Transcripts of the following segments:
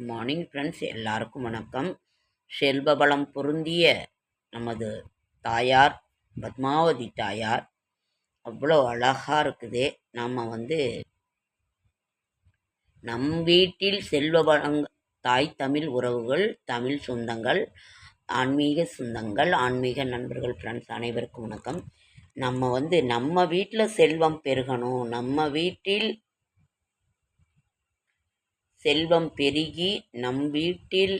Good morning friends எல்லாருக்கும் வணக்கம். செல்வபலம் பொருந்திய நமது தாயார் பத்மாவதி தாயார் அவ்வளோ அழகாக இருக்குது. நம்ம வந்து நம் வீட்டில் செல்வபலம் தாய் தமிழ் உறவுகள் தமிழ் சொந்தங்கள் ஆன்மீக சொந்தங்கள் ஆன்மீக நண்பர்கள் ஃப்ரெண்ட்ஸ் அனைவருக்கும் வணக்கம். நம்ம வந்து நம்ம வீட்டில் செல்வம் பெருகணும். நம்ம வீட்டில் செல்வம் பெருகி நம் வீட்டில்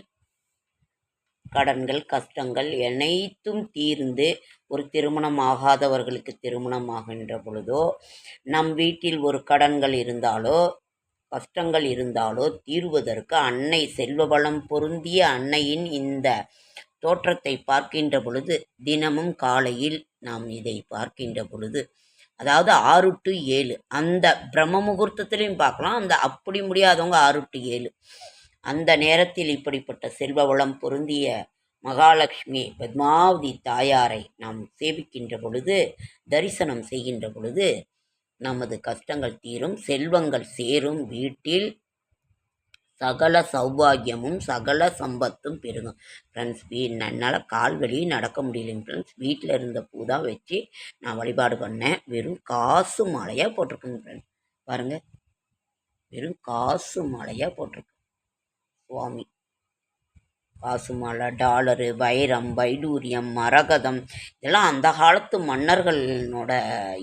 கடன்கள் கஷ்டங்கள் அனைத்தும் தீர்ந்து ஒரு திருமணம் ஆகாதவர்களுக்கு திருமணம் ஆகின்ற பொழுதோ நம் வீட்டில் ஒரு கடன்கள் இருந்தாலோ கஷ்டங்கள் இருந்தாலோ தீர்வதற்கு அன்னை செல்வவளம் பொருந்திய அன்னையின் இந்த தோற்றத்தை பார்க்கின்ற பொழுது தினமும் காலையில் நாம் இதை பார்க்கின்ற பொழுது அதாவது ஆறு டு ஏழு. அந்த பிரம்ம முகூர்த்தத்திலையும் பார்க்கலாம். அந்த அப்படி முடியாதவங்க ஆறு டு ஏழு. அந்த நேரத்தில் இப்படிப்பட்ட செல்வ வளம் பொருந்திய மகாலட்சுமி பத்மாவதி தாயாரை நாம் சேவிக்கின்ற பொழுது தரிசனம் செய்கின்ற பொழுது நமது கஷ்டங்கள் தீரும் செல்வங்கள் சேரும் வீட்டில் சகல சௌபாகியமும் சகல சம்பத்தும் பெருகும். ஃப்ரெண்ட்ஸ் வீ என்னால் கால் வலி நடக்க முடியலைங்க ஃப்ரெண்ட்ஸ் வீட்டில் இருந்த பூ தான் வச்சு நான் வழிபாடு பண்ணேன். வெறும் காசு மாலையாக போட்டிருக்குங்க ஃப்ரெண்ட்ஸ் பாருங்கள் வெறும் காசு மாலையாக போட்டிருக்கு. சுவாமி. காசு மாலை டாலரு வைரம் வைடூரியம் மரகதம். இதெல்லாம் அந்த காலத்து மன்னர்களோட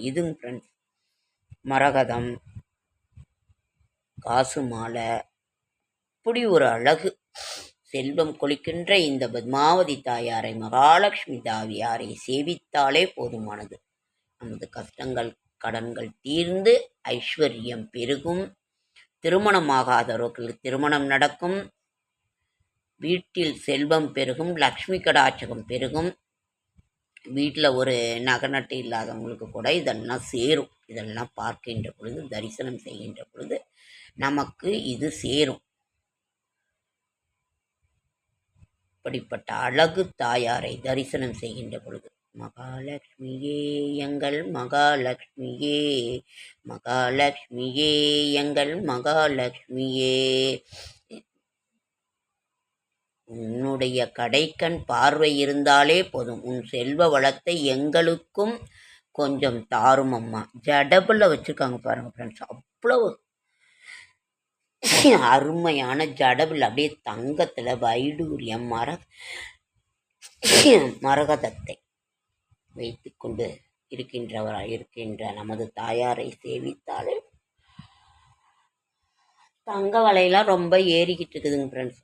இதுங்க ஃப்ரெண்ட்ஸ் மரகதம் காசு மாலை அப்படி ஒரு அழகு. செல்வம் கொளிக்கின்ற இந்த பத்மாவதி தாயாரை மகாலட்சுமி தாவியாரை சேவித்தாலே போதுமானது. நமது கஷ்டங்கள் கடன்கள் தீர்ந்து ஐஸ்வர்யம் பெருகும். திருமணமாகாதவர்களுக்கு திருமணம் நடக்கும். வீட்டில் செல்வம் பெருகும் லக்ஷ்மி கடாட்சகம் பெருகும். வீட்டில் ஒரு நகநட்டு இல்லாதவங்களுக்கு கூட இதெல்லாம் சேரும். இதெல்லாம் பார்க்கின்ற பொழுது தரிசனம் செய்கின்ற பொழுது நமக்கு இது சேரும். அப்படிப்பட்ட அழகு தாயாரை தரிசனம் செய்கின்ற பொழுது மகாலட்சுமியே எங்கள் மகாலட்சுமியே மகாலட்சுமியே எங்கள் மகாலட்சுமியே உன்னுடைய கடைக்கண் பார்வை இருந்தாலே போதும். உன் செல்வ வளத்தை எங்களுக்கும் கொஞ்சம் தாரும் அம்மா ஜடபில் வச்சுருக்காங்க பாருங்கள் ஃப்ரெண்ட்ஸ் அவ்வளவு அருமையான ஜடவில் அப்படியே தங்கத்தில் வைடூரியம் மர மரகதத்தை வைத்து கொண்டு இருக்கின்றவராக இருக்கின்ற நமது தாயாரை சேவித்தாலே தங்க வலையெல்லாம் ரொம்ப ஏறிக்கிட்டு இருக்குதுங்க ஃப்ரெண்ட்ஸ்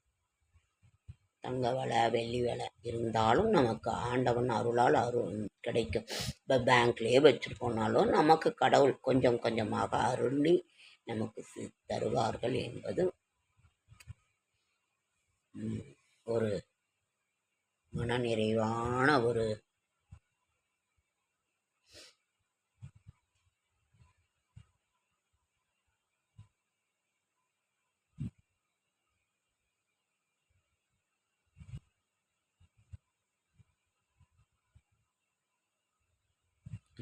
தங்க வலை வெள்ளி வலை இருந்தாலும் நமக்கு ஆண்டவன் அருளால் அருள் கிடைக்கும். இப்போ பேங்க்லேயே வச்சுருக்கோம்னாலும் நமக்கு கடவுள் கொஞ்சம் கொஞ்சமாக அருளி நமக்கு தருவார்கள் என்பது ஒரு மனநிறைவான ஒரு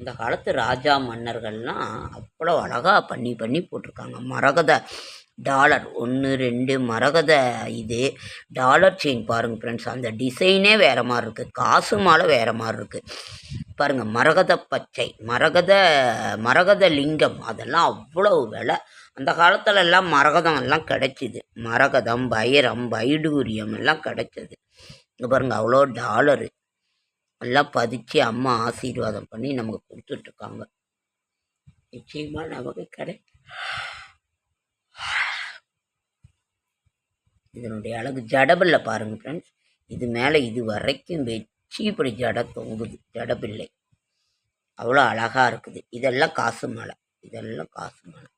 அந்த காலத்து ராஜா மன்னர்கள்லாம் அவ்வளோ அழகாக பண்ணி பண்ணி போட்டிருக்காங்க. மரகத டாலர் ஒன்று ரெண்டு மரகத இது டாலர் செயின் பாருங்கள் ஃப்ரெண்ட்ஸ் அந்த டிசைனே வேறு மாதிரி இருக்குது காசு மாலை வேறு மாதிரி இருக்குது பாருங்கள் மரகத பச்சை மரகத மரகத லிங்கம் அதெல்லாம் அவ்வளோ விலை. அந்த காலத்துல எல்லாம் மரகதம் எல்லாம் கிடைச்சிது. மரகதம் பைரம் வைடூரியம் எல்லாம் கிடைச்சது. இங்கே பாருங்கள் அவ்வளோ டாலரு. எல்லாம் பதிச்சு அம்மா ஆசீர்வாதம் பண்ணி நமக்கு கொடுத்துட்ருக்காங்க. நிச்சயமாக நமக்கு கிடை. இதனுடைய அழகு ஜடபில்லை பாருங்கள் ஃப்ரெண்ட்ஸ் இது மேலே இது வரைக்கும் வச்சு இப்படி ஜட தொங்குது. ஜடபில்லை. அவ்வளோ அழகாக இருக்குது. இதெல்லாம் காசு மலை. இதெல்லாம் காசு மலை.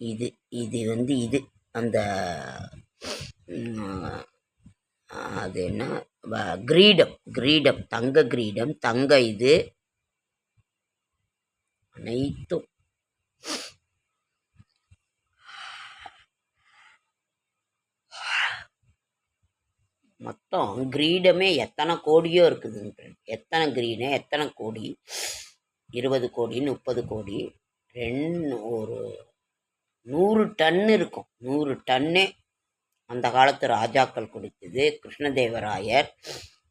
இது இது வந்து இது. அந்த அது என்ன? கிரீடம் கிரீடம் தங்க கிரீடம் தங்க இது அனைத்தும். மொத்தம் கிரீடமே எத்தனை கோடியோ இருக்குதுங்க எத்தனை கிரீடு எத்தனை கோடி? இருபது கோடி முப்பது கோடி ரெண்டு ஒரு நூறு டன் இருக்கும். நூறு டன்னே அந்த காலத்து ராஜாக்கள் கொடுத்தது கிருஷ்ணதேவராயர்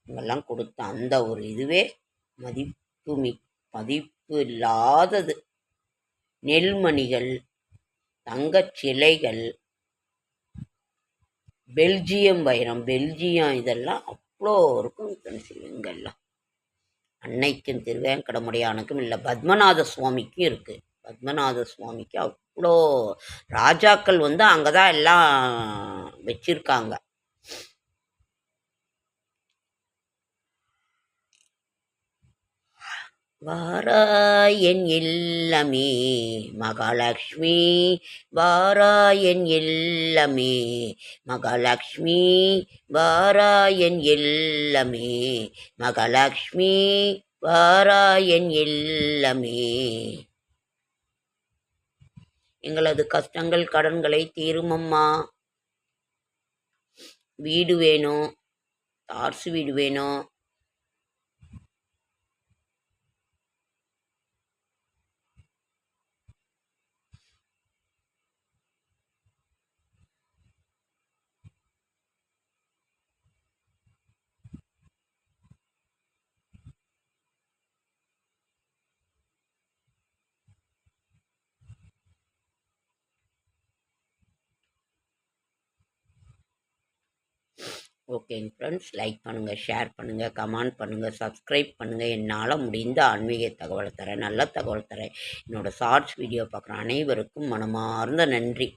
இவங்கெல்லாம் கொடுத்த அந்த ஒரு இதுவே மதிப்பு மி மதிப்பு இல்லாதது. நெல்மணிகள் தங்கச் சிலைகள் பெல்ஜியம் வைரம் பெல்ஜியம் இதெல்லாம் அவ்வளோ இருக்கும் இங்கெல்லாம் அன்னைக்கும் திருவேங்கடமுடையானுக்கும் இல்லை பத்மநாத சுவாமிக்கும் இருக்குது பத்மநாத சுவாமிக்கு அவ்வளோ ராஜாக்கள் வந்து அங்கே தான் எல்லாம் வச்சிருக்காங்க. வாராயன் இல்லமே மகாலட்சுமி வாராயன் இல்லமே மகாலட்சுமி வாராயன் இல்லமே மகாலட்சுமி வாராயன் இல்லமே. எங்களது கஷ்டங்கள் கடன்களை தீருமம்மா. வீடு வேணும் தார்சு வீடு வேணும் ஓகேங்க ஃப்ரெண்ட்ஸ் லைக் பண்ணுங்கள் ஷேர் பண்ணுங்கள் கமெண்ட் பண்ணுங்கள் சப்ஸ்கிரைப் பண்ணுங்கள் என்னால் முடிந்த ஆன்மீக தகவலை தரேன் நல்ல தகவல் தரேன். என்னோடய ஷார்ட்ஸ் வீடியோ பார்க்குற அனைவருக்கும் மனமார்ந்த நன்றி.